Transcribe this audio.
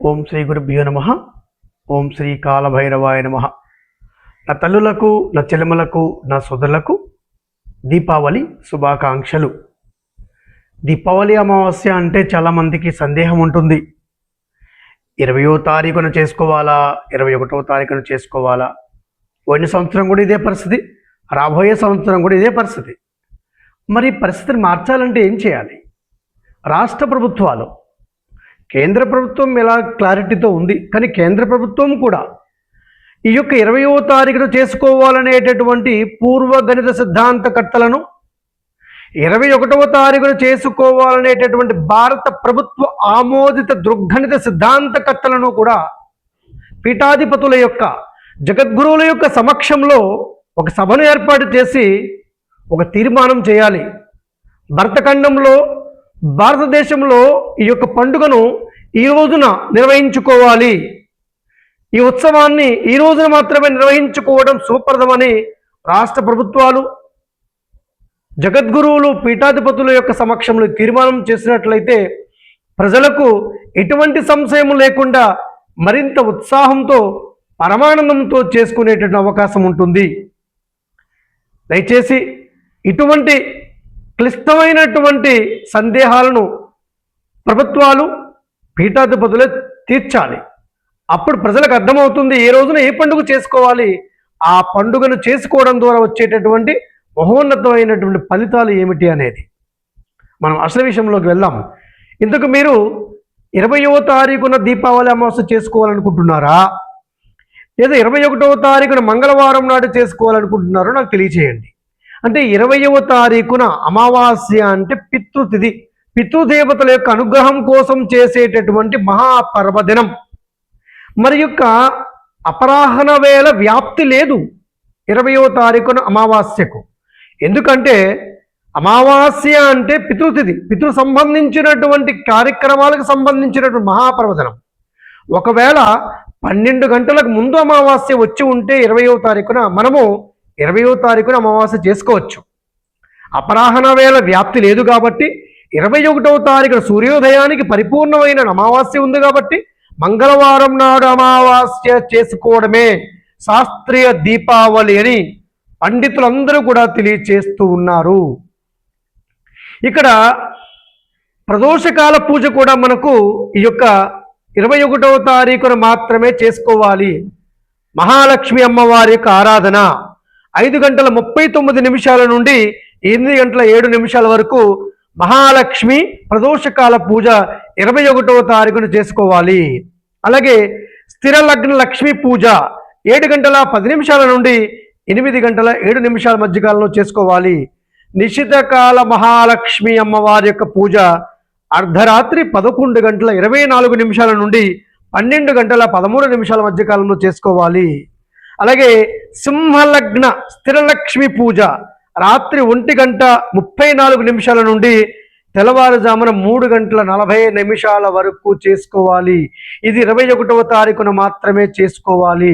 ఓం శ్రీ గురుభ్యో నమ. ఓం శ్రీ కాలభైరవాయ నమ. నా తల్లులకు నా చెల్లెములకు నా సోదరులకు దీపావళి శుభాకాంక్షలు. దీపావళి అమావాస్య అంటే చాలామందికి సందేహం ఉంటుంది. ఇరవయో తారీఖున చేసుకోవాలా? ఇరవై ఒకటో తారీఖున చేసుకోవాలా? పోయిన సంవత్సరం కూడా ఇదే పరిస్థితి. రాబోయే సంవత్సరం కూడా ఇదే పరిస్థితి. మరి పరిస్థితిని మార్చాలంటే ఏం చేయాలి? రాష్ట్ర ప్రభుత్వాలు కేంద్ర ప్రభుత్వం ఎలా క్లారిటీతో ఉంది? కానీ కేంద్ర ప్రభుత్వం కూడా ఈ యొక్క ఇరవయో తారీఖున చేసుకోవాలనేటటువంటి పూర్వ గణిత సిద్ధాంతకర్తలను ఇరవై ఒకటవ తారీఖున చేసుకోవాలనేటటువంటి భారత ప్రభుత్వ ఆమోదిత దృగ్గణిత సిద్ధాంతకర్తలను కూడా పీఠాధిపతుల యొక్క జగద్గురువుల యొక్క సమక్షంలో ఒక సభను ఏర్పాటు చేసి ఒక తీర్మానం చేయాలి. భరతఖండంలో భారతదేశంలో ఈ యొక్క పండుగను ఈ రోజున నిర్వహించుకోవాలి. ఈ ఉత్సవాన్ని ఈ రోజున మాత్రమే నిర్వహించుకోవడం సుప్రదమని రాష్ట్ర ప్రభుత్వాలు జగద్గురువులు పీఠాధిపతుల యొక్క సమక్షంలో తీర్మానం చేసినట్లయితే ప్రజలకు ఎటువంటి సంశయం లేకుండా మరింత ఉత్సాహంతో పరమానందంతో చేసుకునేటటువంటి అవకాశం ఉంటుంది. దయచేసి ఇటువంటి క్లిష్టమైనటువంటి సందేహాలను ప్రభుత్వాలు పీఠాధిపతులే తీర్చాలి. అప్పుడు ప్రజలకు అర్థమవుతుంది ఏ రోజున ఏ పండుగ చేసుకోవాలి. ఆ పండుగను చేసుకోవడం ద్వారా వచ్చేటటువంటి మహోన్నతమైనటువంటి ఫలితాలు ఏమిటి అనేది. మనం అసలు విషయంలోకి వెళ్దాం. ఇందుకు మీరు ఇరవయో తారీఖున దీపావళి అమావాస్య చేసుకోవాలనుకుంటున్నారా? లేదా ఇరవై ఒకటవ తారీఖున మంగళవారం నాడు చేసుకోవాలనుకుంటున్నారో నాకు తెలియచేయండి. అంటే ఇరవయవ తారీఖున అమావాస్య అంటే పితృతిథి. పితృదేవతల యొక్క అనుగ్రహం కోసం చేసేటటువంటి మహాపర్వదినం. మరి యొక్క అపరాహన వేళ వ్యాప్తి లేదు ఇరవయో తారీఖున అమావాస్యకు. ఎందుకంటే అమావాస్య అంటే పితృతిథి పితృ సంబంధించినటువంటి కార్యక్రమాలకు సంబంధించినటువంటి మహాపర్వదినం. ఒకవేళ పన్నెండు గంటలకు ముందు అమావాస్య వచ్చి ఉంటే ఇరవయో తారీఖున మనము ఇరవయో తారీఖున అమావాస్య చేసుకోవచ్చు. అపరాహన వేళ వ్యాప్తి లేదు కాబట్టి ఇరవై ఒకటవ తారీఖున సూర్యోదయానికి పరిపూర్ణమైన అమావాస్య ఉంది కాబట్టి మంగళవారం నాడు అమావాస్య చేసుకోవడమే శాస్త్రీయ దీపావళి అని పండితులందరూ కూడా తెలియచేస్తూ ఉన్నారు. ఇక్కడ ప్రదోషకాల పూజ కూడా మనకు ఈ యొక్క ఇరవై ఒకటవ తారీఖున మాత్రమే చేసుకోవాలి. మహాలక్ష్మి అమ్మవారి యొక్క ఆరాధన ఐదు గంటల ముప్పై తొమ్మిది నిమిషాల నుండి ఎనిమిది గంటల ఏడు నిమిషాల వరకు మహాలక్ష్మి ప్రదోషకాల పూజ ఇరవై ఒకటవ తారీఖున చేసుకోవాలి. అలాగే స్థిర లగ్న లక్ష్మి పూజ ఏడు గంటల పది నిమిషాల నుండి ఎనిమిది గంటల ఏడు నిమిషాల మధ్యకాలంలో చేసుకోవాలి. నిశితకాల మహాలక్ష్మి అమ్మవారి యొక్క పూజ అర్ధరాత్రి పదకొండు గంటల ఇరవై నాలుగు నిమిషాల నుండి పన్నెండు గంటల పదమూడు నిమిషాల మధ్యకాలంలో చేసుకోవాలి. అలాగే సింహలగ్న స్థిరలక్ష్మి పూజ రాత్రి ఒంటి గంట ముప్పై నాలుగు నిమిషాల నుండి తెల్లవారుజామున మూడు గంటల నలభై నిమిషాల వరకు చేసుకోవాలి. ఇది ఇరవై ఒకటవ తారీఖున మాత్రమే చేసుకోవాలి.